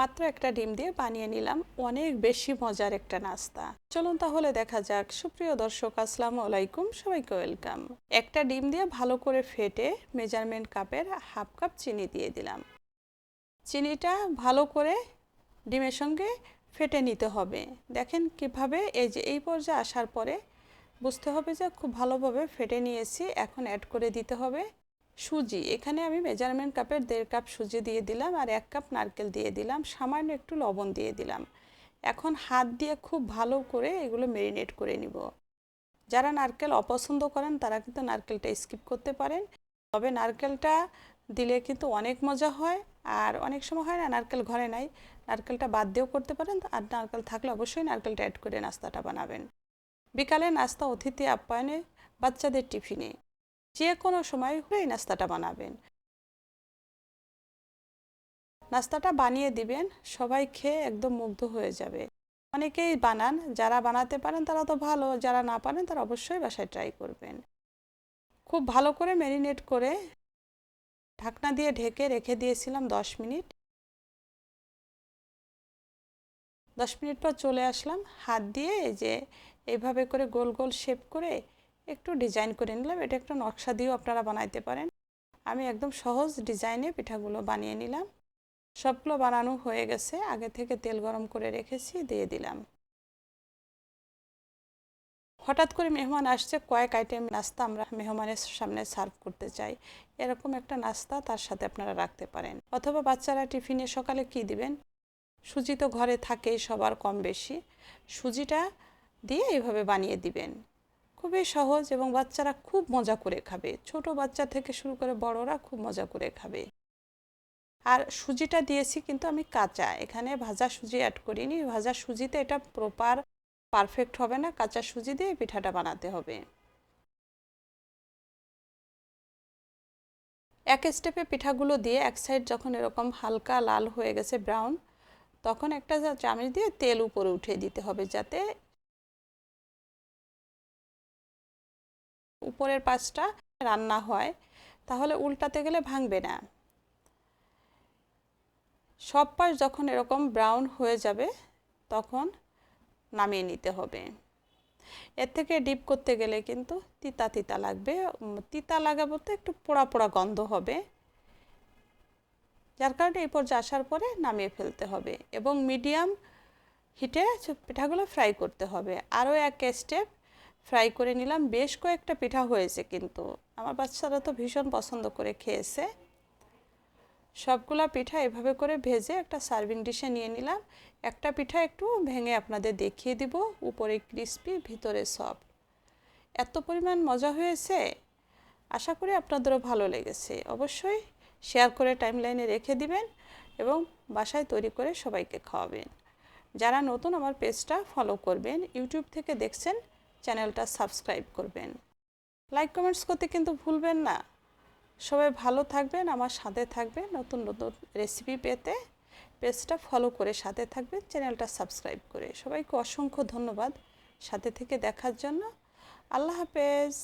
মাত্র একটা ডিম দিয়ে বানিয়ে নিলাম। অনেক বেশি মজার একটা নাস্তা। চলুন তাহলে দেখা যাক। সুপ্রিয় দর্শক, আসসালামু আলাইকুম। সবাইকে ওয়েলকাম। একটা ডিম দিয়ে ভালো করে ফেটে মেজারমেন্ট কাপের হাফ কাপ চিনি দিয়ে দিলাম। চিনিটা ভালো করে ডিমের সঙ্গে ফেটে নিতে হবে। দেখেন কীভাবে এই যে, এই পর্যায়ে আসার পরে বুঝতে হবে যে খুব ভালোভাবে ফেটে নিয়েছি। এখন অ্যাড করে দিতে হবে। সুজি, এখানে আমি মেজারমেন্ট কাপের দেড় কাপ সুজি দিয়ে দিলাম আর এক কাপ নারকেল দিয়ে দিলাম, সামান্য একটু লবণ দিয়ে দিলাম। এখন হাত দিয়ে খুব ভালো করে এগুলো মেরিনেট করে নিব। যারা নারকেল অপছন্দ করেন, তারা কিন্তু নারকেলটা স্কিপ করতে পারেন। তবে নারকেলটা দিলে কিন্তু অনেক মজা হয় আর অনেক সময় হয় না, নারকেল ঘরে নাই, নারকেলটা বাদ দিয়েও করতে পারেন আর নারকেল থাকলে অবশ্যই নারকেলটা অ্যাড করে নাস্তাটা বানাবেন। বিকালে নাস্তা অতিথি আপ্যায়নে, বাচ্চাদের টিফিনে। যে কোনো সময় এই নাস্তাটা বানাবেন। নাস্তাটা বানিয়ে দিবেন, সবাই খেয়ে একদম মুগ্ধ হয়ে যাবে। অনেকেই বানান, যারা বানাতে পারেন তারা তো ভালো, যারা না পারেন তারা অবশ্যই বাসায় ট্রাই করবেন। খুব ভালো করে ম্যারিনেট করে ঢাকনা দিয়ে ঢেকে রেখে দিয়েছিলাম দশ মিনিট। দশ মিনিট পর চলে আসলাম, হাত দিয়ে যে এইভাবে করে গোল গোল শেপ করে একটু ডিজাইন করে নিলাম। এটা একটু নকশা দিয়েও আপনারা বানাইতে পারেন। আমি একদম সহজ ডিজাইনে পিঠাগুলো বানিয়ে নিলাম। সবগুলো বানানো হয়ে গেছে। আগে থেকে তেল গরম করে রেখেছি, দিয়ে দিলাম। হঠাৎ করে মেহমান আসছে, কয়েক আইটেম নাস্তা আমরা মেহমানের সামনে সার্ভ করতে চাই। এরকম একটা নাস্তা তার সাথে আপনারা রাখতে পারেন। অথবা বাচ্চারা টিফিনে সকালে কি দিবেন? সুজি তো ঘরে থাকেই, সবার কম বেশি। সুজিটা দিয়ে এইভাবে বানিয়ে দিবেন। খুবই সহজ এবং বাচ্চারা খুব মজা করে খাবে। ছোট বাচ্চা থেকে শুরু করে বড়রা খুব মজা করে খাবে। আর সুজিটা দিয়েছি কিন্তু আমি কাঁচা। এখানে ভাজা সুজি অ্যাড করিনি। ভাজা সুজিতে এটা প্রপার পারফেক্ট হবে না। কাঁচা সুজি দিয়ে পিঠাটা বানাতে হবে। এক স্টেপে পিঠাগুলো দিয়ে এক সাইড যখন এরকম হালকা লাল হয়ে গেছে ব্রাউন তখন একটা চামচ দিয়ে তেল উপরে উঠিয়ে দিতে হবে যাতে উপরের পাশটা রান্না হয়, তাহলে উল্টাতে গেলে ভাঙবে না। সব পাশ যখন এরকম ব্রাউন হয়ে যাবে, তখন নামিয়ে নিতে হবে। এর থেকে ডিপ করতে গেলে কিন্তু তিতা তিতা লাগবে। তিতা লাগা বলতে একটু পোড়া পোড়া গন্ধ হবে। যার কারণে এই পর্যায়ে আসার পরে নামিয়ে ফেলতে হবে এবং মিডিয়াম হিটে পিঠাগুলো ফ্রাই করতে হবে। আরও এক স্টেপ ফ্রাই করে নিলাম। বেশ কয়েকটা পিঠা হয়েছে কিন্তু। আমার বাচ্চারা তো ভীষণ পছন্দ করে খেয়েছে। সবগুলা পিঠা এভাবে করে ভেজে একটা সার্ভিং ডিশে নিয়ে নিলাম। একটা পিঠা একটু ভেঙে আপনাদের দেখিয়ে দিব। উপরে ক্রিস্পি, ভিতরে সফট। এত পরিমাণ মজা হয়েছে। আশা করি আপনাদেরও ভালো লেগেছে। অবশ্যই শেয়ার করে টাইমলাইনে রেখে দিবেন এবং বাসায় তৈরি করে সবাইকে খাওয়াবেন। যারা নতুন আমার পেজটা ফলো করবেন ইউটিউব থেকে দেখছেন চ্যানেলটা সাবস্ক্রাইব করবেন। লাইক কমেন্টস করতে কিন্তু ভুলবেন না। সবাই ভালো থাকবেন, আমার সাথে থাকবেন, নতুন নতুন রেসিপি পেতে পেজটা ফলো করে সাথে থাকবেন, চ্যানেলটা সাবস্ক্রাইব করে। সবাইকে অসংখ্য ধন্যবাদ সাথে থেকে দেখার জন্য। আল্লাহ হাফেজ।